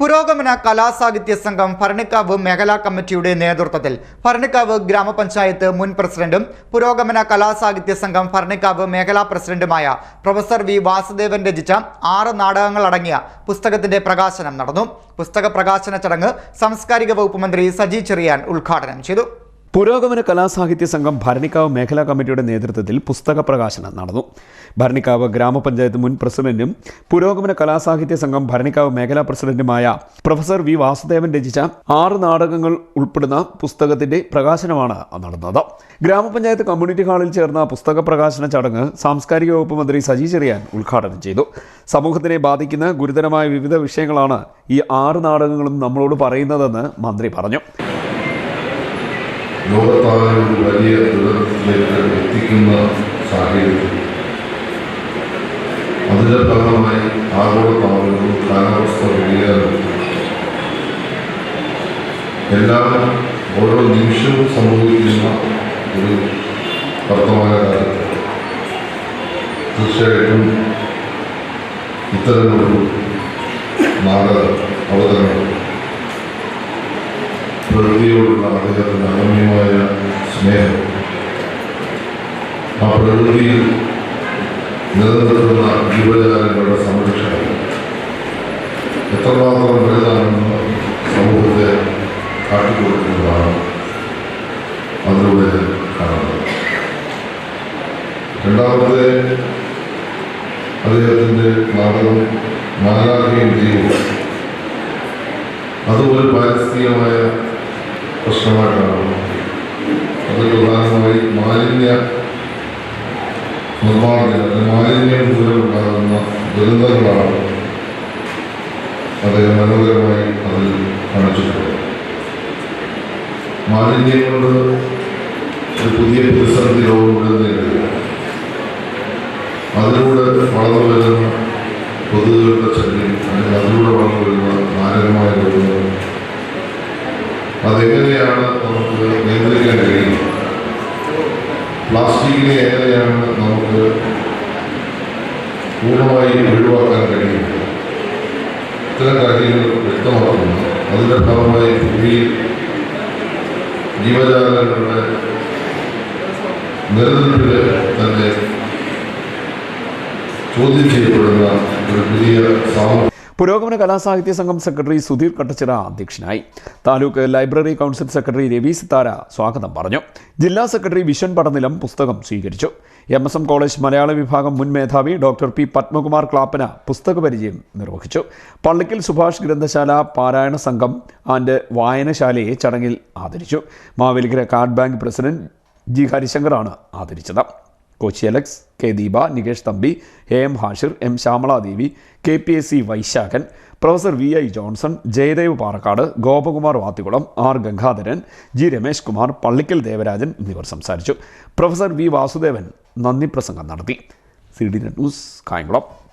പുരോഗമന കലാസാഹിത്യ സംഘം ഭരണിക്കാവ് മേഖലാ കമ്മിറ്റിയുടെ നേതൃത്വത്തിൽ ഭരണിക്കാവ് ഗ്രാമപഞ്ചായത്ത് മുൻ പ്രസിഡന്റും പുരോഗമന കലാസാഹിത്യ സംഘം ഭരണിക്കാവ് മേഖലാ പ്രസിഡന്റുമായ പ്രൊഫസർ വി വാസുദേവൻ രചിച്ച ആറ് നാടകങ്ങളടങ്ങിയ പുസ്തകത്തിന്റെ പ്രകാശനം നടന്നു. പുസ്തക പ്രകാശന ചടങ്ങ് സാംസ്കാരിക വകുപ്പ് മന്ത്രി സജി ചെറിയാൻ ഉദ്ഘാടനം ചെയ്തു. പുരോഗമന കലാസാഹിത്യ സംഘം ഭരണിക്കാവ് മേഖലാ കമ്മിറ്റിയുടെ നേതൃത്വത്തിൽ പുസ്തക പ്രകാശനം നടന്നു. ഭരണിക്കാവ് ഗ്രാമപഞ്ചായത്ത് മുൻ പ്രസിഡന്റും പുരോഗമന കലാസാഹിത്യ സംഘം ഭരണിക്കാവ് മേഖലാ പ്രസിഡന്റുമായ പ്രൊഫസർ വി വാസുദേവൻ രചിച്ച ആറ് നാടകങ്ങൾ ഉൾപ്പെടുന്ന പുസ്തകത്തിന്റെ പ്രകാശനമാണ് നടന്നത്. ഗ്രാമപഞ്ചായത്ത് കമ്മ്യൂണിറ്റി ഹാളിൽ ചേർന്ന പുസ്തക പ്രകാശന ചടങ്ങ് സാംസ്കാരിക വകുപ്പ് മന്ത്രി സജി ചെറിയാൻ ഉദ്ഘാടനം ചെയ്തു. സമൂഹത്തിനെ ബാധിക്കുന്ന ഗുരുതരമായ വിവിധ വിഷയങ്ങളാണ് ഈ ആറ് നാടകങ്ങളും നമ്മളോട് പറയുന്നതെന്ന് മന്ത്രി പറഞ്ഞു. ലോകത്താകെ ഒരു വലിയ ദുരന്തത്തിലേക്ക് എത്തിക്കുന്ന സാഹചര്യത്തിൽ അതിന്റെ ഫലമായി ആഗോളതാപനവും കാലാവസ്ഥ വ്യതിയാനവും. എല്ലാം ഓരോ നിമിഷവും സംഭവിക്കുന്ന ഒരു വർത്തമാന കാലത്ത് തീർച്ചയായിട്ടും ഇത്തരമൊരു നാടക അവതരണം പ്രകൃതിയോടുള്ള അദ്ദേഹത്തിന്റെ അഗമ്യമായ സ്നേഹം. ആ പ്രകൃതിയിൽ നിലനിർത്തുന്ന ജീവജാലങ്ങളുടെ സംരക്ഷണം. എത്രമാത്രം വലുതാണെന്ന് സമൂഹത്തെ കാട്ടിക്കൊടുക്കുന്നതാണ് അതിലൂടെ കാണുന്നത് രണ്ടാമത്തെ അദ്ദേഹത്തിന്റെ നാടകം മാലാഖയും ദൈവവും അതുപോലെ പാരിസ്ഥിതികമായ ദുരന്തങ്ങളാണ് അദ്ദേഹം മനോഹരമായി അതിൽ കാണിച്ചിട്ടുള്ളത് മാലിന്യം ഒരു പുതിയ പ്രതിസന്ധി ലോകം നേരിടുക അതിലൂടെ വളർന്നു വരുന്ന കൊതുകുകളുടെ ശല്യം അല്ലെങ്കിൽ അതിലൂടെ വളർന്നു വരുന്ന മാരകമായ രോഗങ്ങൾ അതെങ്ങനെയാണ് നമുക്ക് നിയന്ത്രിക്കാൻ കഴിയുന്നത്? പ്ലാസ്റ്റിക്കിനെ എങ്ങനെയാണ് നമുക്ക് പൂർണമായി ഒഴിവാക്കാൻ കഴിയും ഇത്തരം കാര്യങ്ങൾ വ്യക്തമാക്കുന്നു. അതിന്റെ ഭാഗമായി ഭൂമിയിൽ ജീവജാലങ്ങളുടെ നിലനിൽപ്പിൽ തന്നെ ചോദ്യം ചെയ്യപ്പെടുന്ന ഒരു പുതിയ സാമൂഹ്യ പുരോഗമന കലാസാഹിത്യ സംഘം സെക്രട്ടറി സുധീർ കട്ടച്ചിറ അധ്യക്ഷനായി. Taluk library council secretary Ravi Sithara സ്വാഗതം പറഞ്ഞു. ജില്ലാ സെക്രട്ടറി വിഷൻ പടനിലം പുസ്തകം സ്വീകരിച്ചു. എം എസ് എം കോളേജ് മലയാള വിഭാഗം മുൻ മേധാവി ഡോക്ടർ പി പത്മകുമാർ ക്ലാപ്പന പുസ്തക പരിചയം നിർവഹിച്ചു. പള്ളിക്കൽ സുഭാഷ് ഗ്രന്ഥശാല പാരായണ സംഘം ആൻഡ് വായനശാലയെ ചടങ്ങിൽ ആദരിച്ചു. Mavelikkara card bank president G ഹരിശങ്കറാണ് ആദരിച്ചത്. Kochi Alex K Deepa Nikesh Thampi A M Hashir M Shyamaladevi K P S C Vaisakhan professor V I Johnson Jayadev Parakkad Gopakumar Vathikulam R Gangadharan G Ramesh Kumar Pallikkal Devarajan എന്നിവർ സംസാരിച്ചു. Professor V Vasudevan നന്ദി പ്രസംഗം നടത്തി. C D news Kayamkulam.